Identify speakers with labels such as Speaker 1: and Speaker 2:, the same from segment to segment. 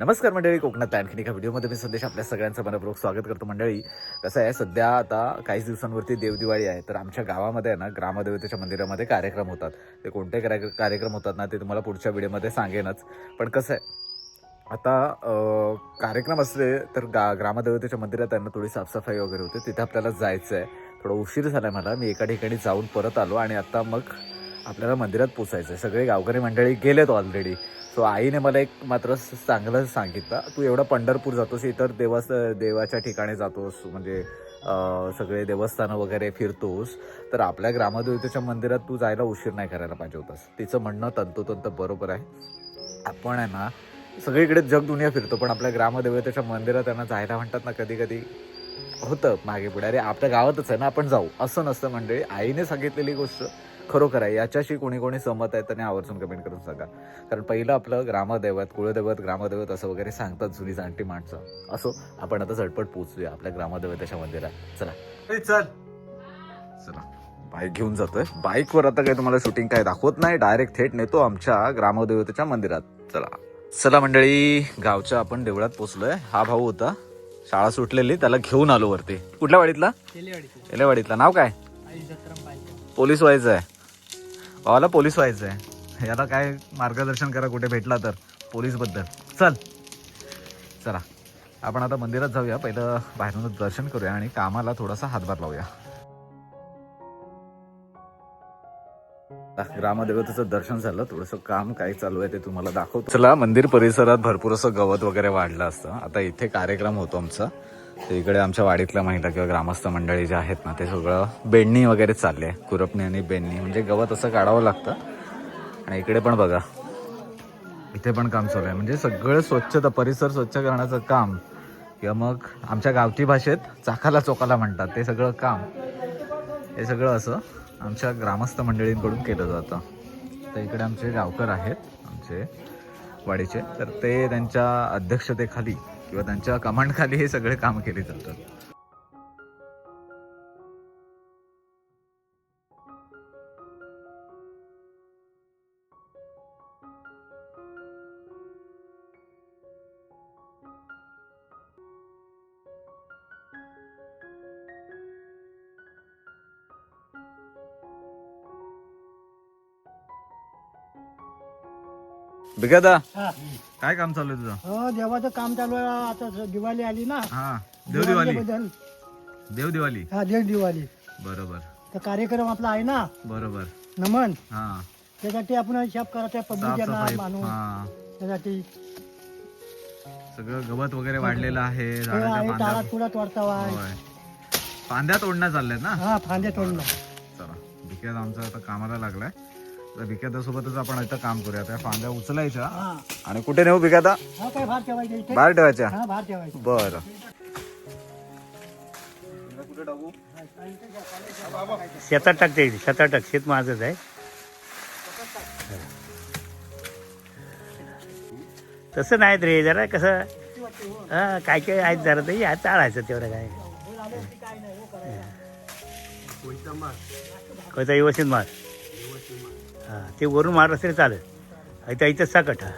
Speaker 1: नमस्कार मंडळी कोकणात आणखीन एका व्हिडिओमध्ये मी संदेश आपल्या सगळ्यांचं मनपूर्वक स्वागत करतो. मंडळी कसं आहे सध्या आता काही दिवसांवरती देवदिवाळी आहे तर आमच्या गावामध्ये आहे ना ग्रामदेवतेच्या मंदिरामध्ये कार्यक्रम होतात. ते कोणते कार्य- कार्यक्रम होतात ना ते तुम्हाला पुढच्या व्हिडिओमध्ये सांगेनच. पण कसं आहे आता कार्यक्रम असले तर गा ग्रामदेवतेच्या मंदिरात आहे ना थोडी साफसफाई वगैरे होते. तिथे आपल्याला जायचं आहे थोडं उशीर झाला मला. मी एका ठिकाणी जाऊन परत आलो आणि आता मग आपल्याला मंदिरात पोचायचं आहे सगळे गावकरी मंडळी गेलेत ऑलरेडी सो आईने मला एक मात्र चांगलं सांगितलं. तू एवढं पंढरपूर जातोस इतर देवास देवाच्या ठिकाणी जातोस म्हणजे सगळे देवस्थानं वगैरे फिरतोस तर आपल्या ग्रामदेवतेच्या मंदिरात तू जायला उशीर नाही करायला पाहिजे होतास. तिचं म्हणणं तंतोतंत बरोबर आहे. आपण आहे ना सगळीकडे जग दुनिया फिरतो पण आपल्या ग्रामदेवतेच्या मंदिरात त्यांना जायला म्हणतात ना कधी कधी होतं मागे पुढे. अरे आपल्या गावातच आहे ना आपण जाऊ. असं नसतं मंडळी. आईने सांगितलेली गोष्ट. खरोखर आहे. याच्याशी कोणी कोणी सहमत आहे त्याने आवर्जून कमेंट करून सांगा. कारण पहिलं आपलं ग्रामदैवत कुळदैवत ग्रामदैवत असं वगैरे सांगतात जुनी जाणती माणसं. असो आपण आता झटपट पोहोचूया आपल्या ग्रामदैवताच्या मंदिरात. चला. चल. चला. बाईक घेऊन जातोय. बाईकवर आता काही तुम्हाला शूटिंग काय दाखवत नाही. डायरेक्ट थेट नेतो आमच्या ग्रामदेवतेच्या मंदिरात. चला. चला मंडळी गावच्या आपण देवळात पोचलोय हा भाऊ होता. शाळा सुटलेली त्याला घेऊन आलो वरती. कुठल्या वाडीतला? वाडीतला नाव काय? पोलीस व्हायचं आहे. भावाला पोलीस व्हायचं आहे याला काय मार्गदर्शन करा कुठे भेटला तर पोलीसबद्दल चल. चला. आपण आता मंदिरात जाऊया. पहिलं बाहेरूनच दर्शन करूया आणि कामाला थोडासा हातभार लावूया. ग्रामदेवतेचं दर्शन झालं. थोडंसं काम काय चालू आहे ते तुम्हाला दाखवतो. चला मंदिर परिसरात भरपूर असं गवत वगैरे वाढलं असतं. आता इथे कार्यक्रम होतो आमचा. तर इकडे आमच्या वाडीतल्या महिला किंवा ग्रामस्थ मंडळी जे आहेत ना ते सगळं बेडणी वगैरे चालले. कुरपणी आणि बेडणी. म्हणजे गवत असं काढावं लागतं. आणि इकडे पण बघा. इथे पण काम चालू आहे. म्हणजे सगळं स्वच्छता परिसर स्वच्छ करण्याचं काम. किंवा मग आमच्या गावठी भाषेत चाकाला चोकाला म्हणतात. ते सगळं काम. हे सगळं असं आमच्या ग्रामस्थ मंडळींकडून केलं जातं. तर इकडे आमचे गावकर आहेत. आमचे वाडीचे. तर ते त्यांच्या अध्यक्षतेखाली किंवा त्यांच्या कमांडखाली हे सगळे काम केले जातात.
Speaker 2: हा.
Speaker 1: काय काम चालू आहे तुझं?
Speaker 2: हो देवाचं काम चालू आहे. आता दिवाळी आली ना.
Speaker 1: हा. देव दिवाळी.
Speaker 2: दिवाळीबद्दल.
Speaker 1: देव दिवाळी.
Speaker 2: हा देव दिवाळी.
Speaker 1: बरोबर.
Speaker 2: तर कार्यक्रम आपला आहे ना?
Speaker 1: बरोबर.
Speaker 2: नमन.
Speaker 1: हा.
Speaker 2: त्यासाठी आपण हिसाब करायचा पब्लिकांना
Speaker 1: साफसफाई हा.
Speaker 2: त्यासाठी
Speaker 1: सगळं गवत वगैरे वाढलेलं आहे झाडाच्या
Speaker 2: आहे
Speaker 1: फांद्या
Speaker 2: तोडतावा.
Speaker 1: होय. फांद्या तोडण्यात चालल्यात ना?
Speaker 2: हा फांदे तोडणं.
Speaker 1: चला. आमचा आता कामाला लागलाय. तर भिक्यादा सोबतच आपण इथं काम करूया. त्या फांद्या उचलायच्या
Speaker 2: हा.
Speaker 1: आणि कुठे नेऊ भिक्यादा
Speaker 2: हा काय भार ठेवायचा इथे?
Speaker 1: बाहेर ठेवायच्या.
Speaker 2: हा ठेवायचा.
Speaker 1: बर.
Speaker 3: शेतात टाकते इथे शेतात टाक. शेत माझंच आहे. तसं नाही रे जरा कसं हा काय काय आहेत जरा तरी आहे, चालायचं तेवढं काय. कोणता व्यवस्थित मार हा ते वरून मार असेल चालेल. इथं इथं साकट हा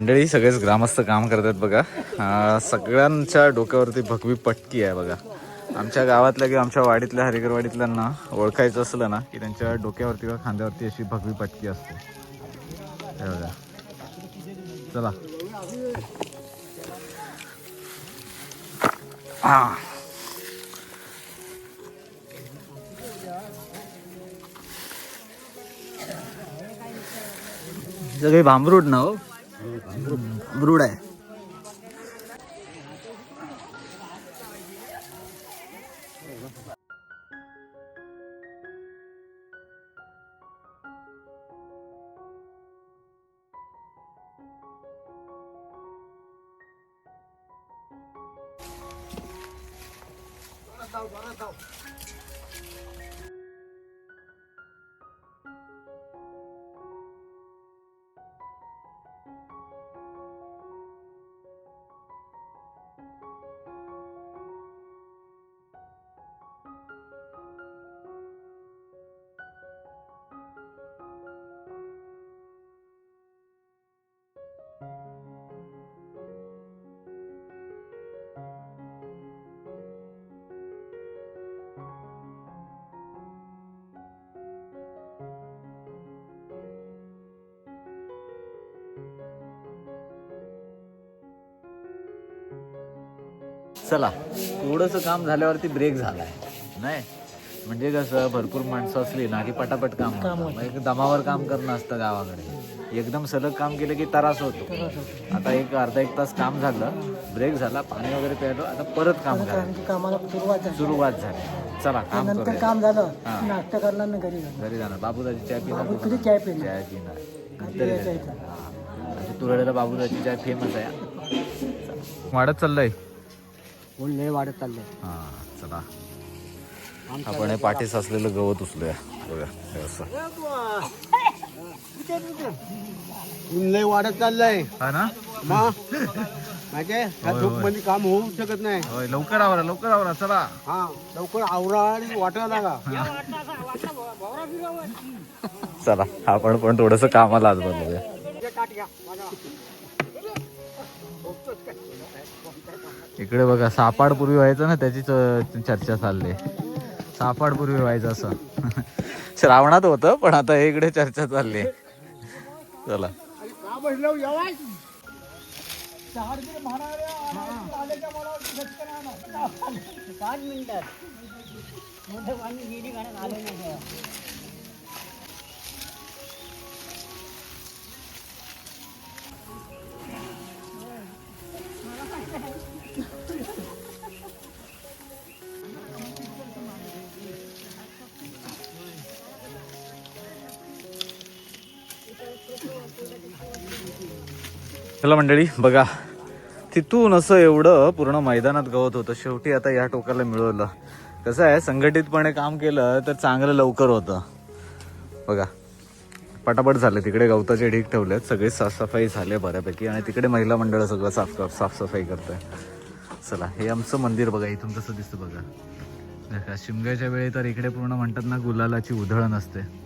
Speaker 1: मंडळी सगळेच ग्रामस्थ काम करतात बघा. सगळ्यांच्या डोक्यावरती भगवी पटकी आहे बघा. आमच्या गावातल्या किंवा आमच्या वाडीतल्या हरिगरवाडीतल्यांना ओळखायचं असलं ना की त्यांच्या डोक्यावरती किंवा खांद्यावरती अशी भगवी पटकी असते. हे बघा. चला. हा सगळे भांबरूड ना हो ब्रूड आहे થાવ ભરો થાવ चला थोडंसं काम झाल्यावरती ब्रेक झालाय नाही? म्हणजे कसं भरपूर माणसं असली ना की पटापट काम एक दमावर काम करणं असतं गावाकडे. एकदम सलग काम केलं की त्रास होतो. आता एक अर्धा एक तास काम झालं ब्रेक झाला पाणी वगैरे प्यायलो आता परत काम
Speaker 2: आणखी कामाला सुरुवात झाली.
Speaker 1: सुरुवात झाली. चला काम
Speaker 2: नंतर काम झालं. नाश्ता करणार ना घरी
Speaker 1: घरी जाणार. बाबूदाची चाय पिणार
Speaker 2: चाय पिणार.
Speaker 1: तुरळेला बाबूदाची चाय फेमस आहे. वाढत चाललंय.
Speaker 2: ऊन लय वाढत चाललंय.
Speaker 1: हा चला. आपण हे पाठीस असलेलं गवत उचलूया. बघा हे असं.
Speaker 2: ऊन लय वाढत चाललंय.
Speaker 1: हा ना?
Speaker 2: माहितीये? ह्या
Speaker 1: होय,
Speaker 2: धूप
Speaker 1: होय.
Speaker 2: मध्ये काम होऊ शकत नाही.
Speaker 1: होय लवकर आवरा लवकर आवरा चला.
Speaker 2: हा लवकर आवरा आणि वाटा लागा.
Speaker 1: चला आपण पण थोडस कामाला आज बनवूया इकडे बघा सापाड पूर्वी व्हायचं ना त्याची च- चर्चा चालली. सापाड पूर्वी व्हायचं असं. श्रावणात होतं पण आता इकडे चर्चा चालली. चला.
Speaker 2: पाच मिनिटात
Speaker 1: चला मंडळी बघा. तिथून असं एवढं पूर्ण मैदानात गवत होतं. शेवटी आता या टोकाला मिळवलं. कसं आहे संघटितपणे काम केलं तर चांगलं लवकर होतं. बघा. पटापट झाले. तिकडे गवताचे ढीक ठेवलेत. सगळे साफसफाई झाली बऱ्यापैकी. आणि तिकडे महिला मंडळ सगळं साफ साफसफाई करत आहे चला हे आमचं मंदिर बघा. इथून कसं दिसतं बघा बघा, शिमग्याच्या वेळी तर इकडे पूर्ण म्हणतात ना गुलालाची उधळण असते.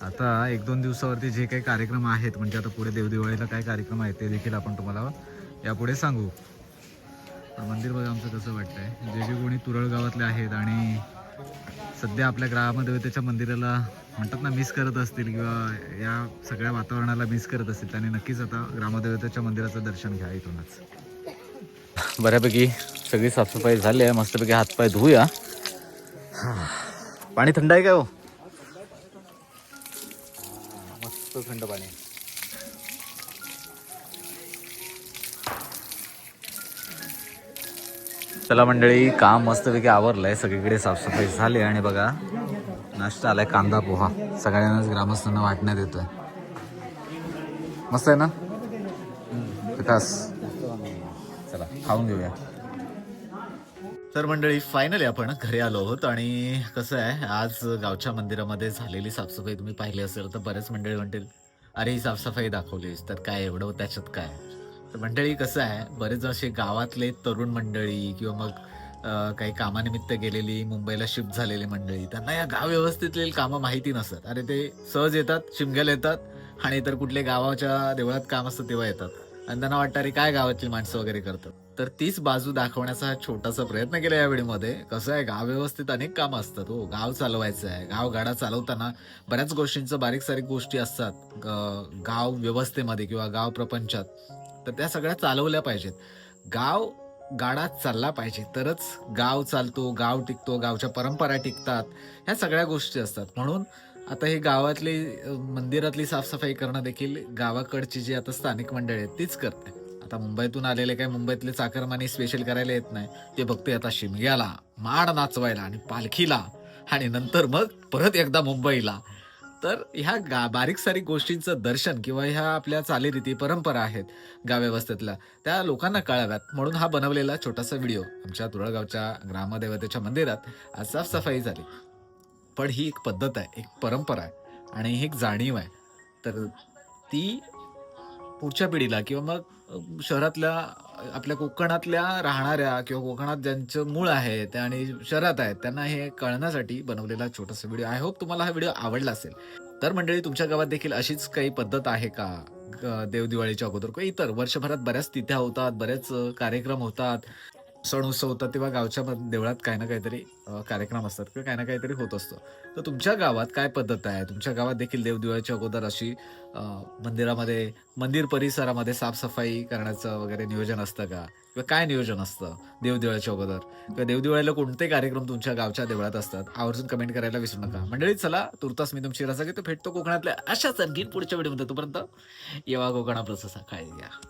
Speaker 1: आता एक दोन दिवसावरती जे काही कार्यक्रम आहेत म्हणजे आता पुढे देवदिवाळीला काय कार्यक्रम आहेत ते देखील आपण तुम्हाला यापुढे सांगू. मंदिर बघा आमचं कसं वाटतंय. जे जे कोणी तुरळ गावातले आहेत आणि सध्या आपल्या ग्रामदेवतेच्या मंदिराला म्हणतात ना मिस करत असतील किंवा या सगळ्या वातावरणाला मिस करत असतील त्यांनी नक्कीच आता ग्रामदेवतेच्या मंदिराचं दर्शन घ्या इथूनच. बऱ्यापैकी सगळी साफसफाई झाली आहे. मस्तपैकी हातपाय धुया पाणी थंड आहे का हो? मस्त थंड पाणी. चला मंडळी काम मस्तपैकी आवरलंय. सगळीकडे साफसफाई झाली आणि बघा नाश्ता आलाय कांदा पोहा. सगळ्यांनाच ग्रामस्थांना वाटण्यात येतोय. मस्त आहे ना? विकास चला खाऊन घेऊया. तर मंडळी फायनली आपण घरी आलो आहोत आणि कसं आहे आज गावच्या मंदिरामध्ये झालेली साफसफाई तुम्ही पाहिली असेल तर बरेच मंडळी म्हणतील अरे ही साफसफाई दाखवलीस तर काय एवढं त्याच्यात काय? तर मंडळी कसं आहे बरेच असे गावातले तरुण मंडळी किंवा मग काही कामानिमित्त गेलेली मुंबईला शिफ्ट झालेली मंडळी त्यांना या गाव व्यवस्थेतली कामं माहिती नसतात. अरे ते सहज येतात शिमग्याला येतात आणि इतर कुठले गावाच्या देवळात काम असतं तेव्हा येतात. आणि त्यांना वाटतं अरे काय गावातली माणसं वगैरे करतात? तर तीच बाजू दाखवण्याचा हा छोटासा प्रयत्न केला या वेळेमध्ये. कसं आहे गाव व्यवस्थित अनेक कामं असतात हो. गाव चालवायचं आहे. गाव गाडा चालवताना बऱ्याच गोष्टींचं बारीक सारीक गोष्टी असतात. गाव व्यवस्थेमध्ये किंवा गाव प्रपंचात. तर त्या सगळ्या चालवल्या पाहिजेत. गाव गाडा चालला पाहिजे. तरच गाव चालतो गाव टिकतो गावच्या परंपरा टिकतात. ह्या सगळ्या गोष्टी असतात. म्हणून आता हे गावातली मंदिरातली साफसफाई करणं देखील गावाकडची जी आता स्थानिक मंडळी आहेत तीच करते. आता मुंबईतून आलेले काय मुंबईतले चाकरमानी स्पेशल करायला येत नाही. ते बघते आता शिमग्याला माड नाचवायला आणि पालखीला. आणि नंतर मग परत एकदा मुंबईला. तर ह्या गा बारीक सारीक गोष्टींचं दर्शन किंवा ह्या आपल्या चालीरीती परंपरा आहेत गाव्यवस्थेतल्या त्या लोकांना कळाव्यात. म्हणून हा बनवलेला छोटासा व्हिडिओ आमच्या तुळळगावच्या ग्रामदेवतेच्या मंदिरात आज साफसफाई झाली. पण ही एक पद्धत आहे एक परंपरा आहे आणि ही एक जाणीव आहे. तर ती पुढच्या पिढीला किंवा मग शहरातल्या आपल्या कोकणातल्या राहणाऱ्या किंवा कोकणात ज्यांचं मूळ आहे ते आणि शहरात आहेत त्यांना हे कळण्यासाठी बनवलेला छोटासा व्हिडिओ. आय होप तुम्हाला हा व्हिडिओ आवडला असेल. तर मंडळी तुमच्या गावात देखील अशीच काही पद्धत आहे का? देवदिवाळीच्या अगोदर किंवा इतर? वर्षभरात बऱ्याच तिथ्या होतात बरेच कार्यक्रम होतात. सण उत्सव होतात तेव्हा गावच्या देवळात काही ना काहीतरी कार्यक्रम असतात किंवा काही ना काहीतरी होत असतं. तर तुमच्या गावात काय पद्धत आहे? तुमच्या गावात देखील देवदिवाळीच्या अगोदर अशी मंदिरामध्ये मंदिर परिसरामध्ये साफसफाई करण्याचं वगैरे नियोजन असतं का? किंवा काय नियोजन असतं देवदिवाळीच्या अगोदर? किंवा देवदिवाळीला कोणते कार्यक्रम तुमच्या गावच्या देवळात असतात? आवर्जून कमेंट करायला विसरू नका. मंडळी चला तुर्तास मी तुमची रसा घेतो. भेटतो कोकणातल्या अशाच आणखी पुढच्या वेळेमध्ये तोपर्यंत येवा कोकणा प्रसा काळजी घ्या.